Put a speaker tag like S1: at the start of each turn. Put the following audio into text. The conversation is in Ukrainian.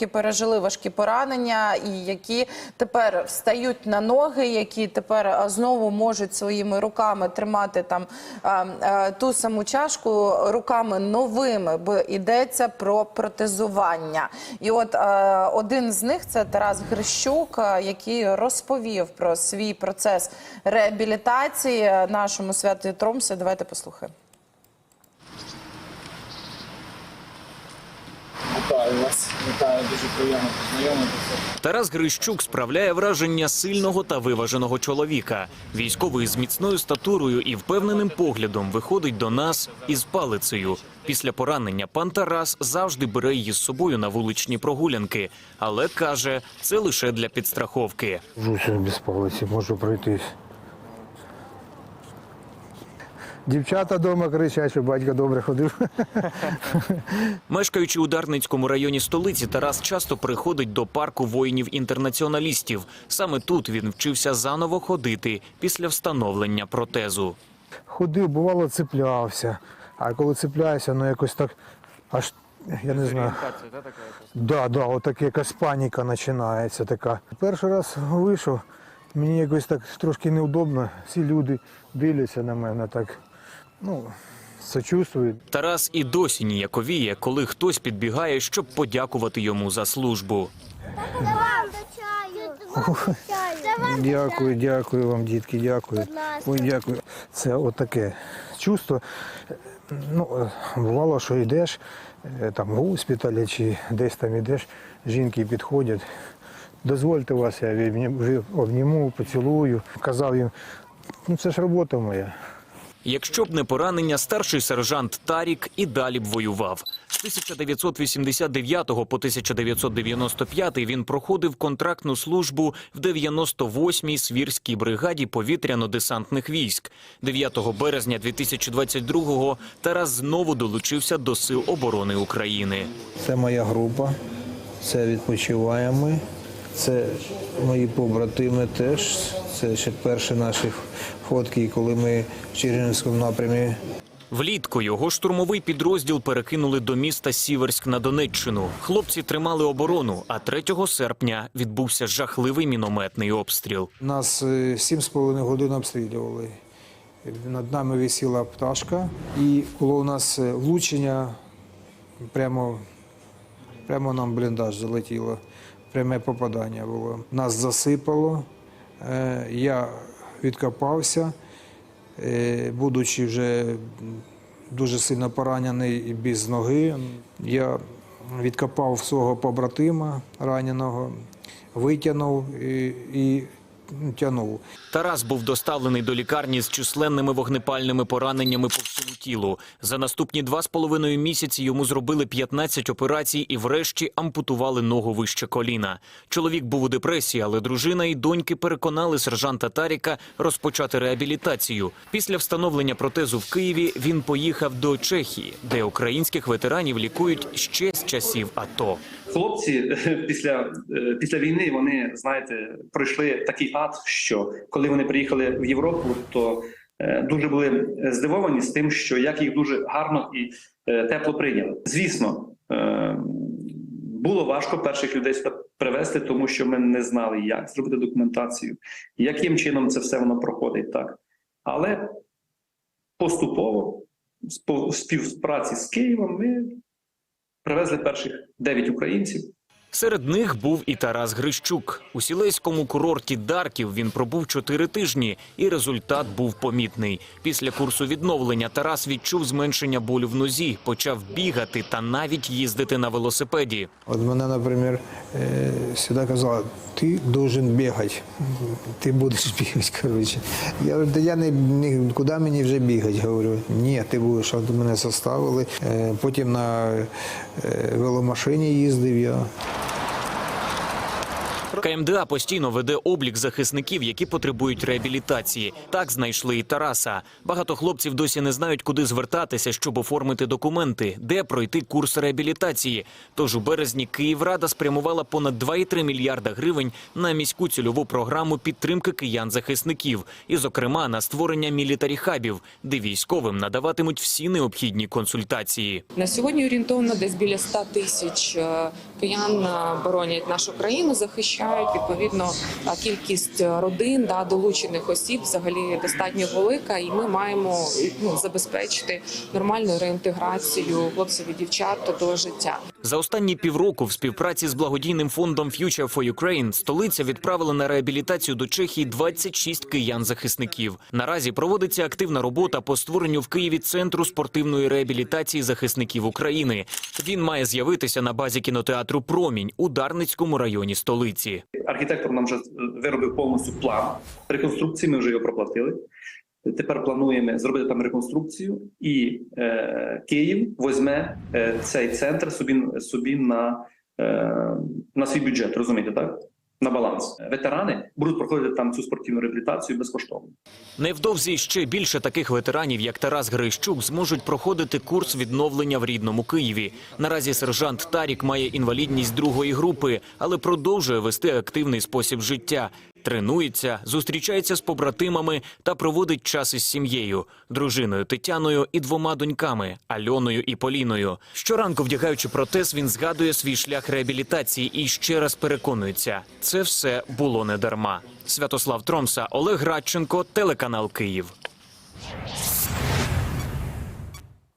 S1: які пережили важкі поранення, і які тепер встають на ноги, які тепер знову можуть своїми руками тримати там ту саму чашку руками новими, бо йдеться про протезування. І от один з них це Тарас Грищук, який розповів про свій процес реабілітації нашому святу Тромсі. Давайте послухаємо.
S2: Вітаю вас, вітаю, дуже приємно познайомитися.
S3: Тарас Грищук справляє враження сильного та виваженого чоловіка. Військовий з міцною статурою і впевненим поглядом виходить до нас із палицею. Після поранення пан Тарас завжди бере її з собою на вуличні прогулянки, але каже, це лише для підстраховки.
S4: Жуся без палиці, можу пройтись. Дівчата вдома кричать, що батько добре ходив.
S3: Мешкаючи у Дарницькому районі столиці, Тарас часто приходить до парку воїнів-інтернаціоналістів. Саме тут він вчився заново ходити після встановлення протезу.
S4: Ходив, бувало, цеплявся. А коли цепляюся, ну якось так аж я не знаю. Да, да, отак якась паніка починається така. Перший раз вийшов, мені якось так трошки неудобно. Всі люди дивляться на мене так, ну, сочувствують.
S3: Тарас і досі ніяковіє, коли хтось підбігає, щоб подякувати йому за службу.
S4: Дякую, дякую вам, дітки, дякую. Ой, дякую. Це отаке чувство. Ну, бувало, що йдеш е, там в госпіталі чи десь там йдеш, жінки підходять. Дозвольте вас, я обніму, поцілую. Казав їм, ну це ж робота моя.
S3: Якщо б не поранення, старший сержант Тарік і далі б воював. З 1989 по 1995 він проходив контрактну службу в 98-й свірській бригаді повітряно-десантних військ. 9 березня 2022-го Тарас знову долучився до Сил оборони України.
S4: Це моя група, це відпочиваємо. Це мої побратими теж. Це ще перші наші фотки, коли ми в Чернігівському напрямі
S3: Влітку його штурмовий підрозділ перекинули до міста Сіверськ на Донеччину. Хлопці тримали оборону, а 3 серпня відбувся жахливий мінометний обстріл.
S4: Нас е, сім з половиною годин обстрілювали. Над нами висіла пташка, і було у нас е, влучення, прямо, прямо нам бліндаж залетіло. Пряме попадання було. Нас засипало. Е, Я відкопався, е, будучи вже дуже сильно поранений без ноги. Я відкопав свого побратима раненого, витягнув і, і тягнув.
S3: Тарас був доставлений до лікарні з численними вогнепальними пораненнями по всьому тілу. За наступні два з половиною місяці йому зробили 15 операцій і врешті ампутували ногу вище коліна. Чоловік був у депресії, але дружина і доньки переконали сержанта Таріка розпочати реабілітацію. Після встановлення протезу в Києві він поїхав до Чехії, де українських ветеранів лікують ще з часів АТО.
S5: Хлопці після, е, після війни вони знаєте пройшли такий ад, що коли вони приїхали в Європу, то е, дуже були здивовані з тим, що як їх дуже гарно і е, тепло прийняли. Звісно, е, було важко перших людей сюди привезти, тому що ми не знали, як зробити документацію, яким чином це все воно проходить, так але поступово співпраці з Києвом ми привезли перших 9 українців.
S3: Серед них був і Тарас Грищук. У сілейському курорті Дарків він пробув чотири тижні, і результат був помітний. Після курсу відновлення Тарас відчув зменшення болю в нозі, почав бігати та навіть їздити на велосипеді.
S4: От мене, наприклад, е, завжди казали, ти должен бігати, ти будеш бігати. Коротше. Я говорю, «Та я не куди мені вже бігати. Говорю, ні, ти будеш, от мене заставили. Е, Потім на е, веломашині їздив я.
S3: КМДА постійно веде облік захисників, які потребують реабілітації. Так знайшли і Тараса. Багато хлопців досі не знають, куди звертатися, щоб оформити документи, де пройти курс реабілітації. Тож у березні Київрада спрямувала понад 2,3 мільярда гривень на міську цільову програму підтримки киян-захисників, і, зокрема, на створення мілітарі-хабів, де військовим надаватимуть всі необхідні консультації.
S6: На сьогодні орієнтовно десь біля 100 тисяч е, киян е, боронять нашу країну, захищають. Відповідно, е, кількість родин да долучених осіб взагалі достатньо велика, і ми маємо ну, забезпечити нормальну реінтеграцію хлопців і дівчат до життя.
S3: За останні півроку в співпраці з благодійним фондом Future for Ukraine столиця відправила на реабілітацію до Чехії 26 киян-захисників. Наразі проводиться активна робота по створенню в Києві центру спортивної реабілітації захисників України. Він має з'явитися на базі кінотеатру Промінь у Дарницькому районі столиці.
S5: Архітектор нам вже е, виробив повністю план реконструкції. Ми вже його проплатили. Тепер плануємо зробити там реконструкцію, і е, Київ візьме е, цей центр собі, собі на, е, на свій бюджет, розумієте, так? На баланс. Ветерани будуть проходити там цю спортивну реабілітацію безкоштовно.
S3: Невдовзі ще більше таких ветеранів, як Тарас Грищук, зможуть проходити курс відновлення в рідному Києві. Наразі сержант Тарік має інвалідність другої групи, але продовжує вести активний спосіб життя. Тренується, зустрічається з побратимами та проводить час із сім'єю, дружиною Тетяною і двома доньками Альоною і Поліною. Щоранку, вдягаючи протез, він згадує свій шлях реабілітації і ще раз переконується, це все було не дарма. Святослав Тромса, Олег Радченко, телеканал Київ.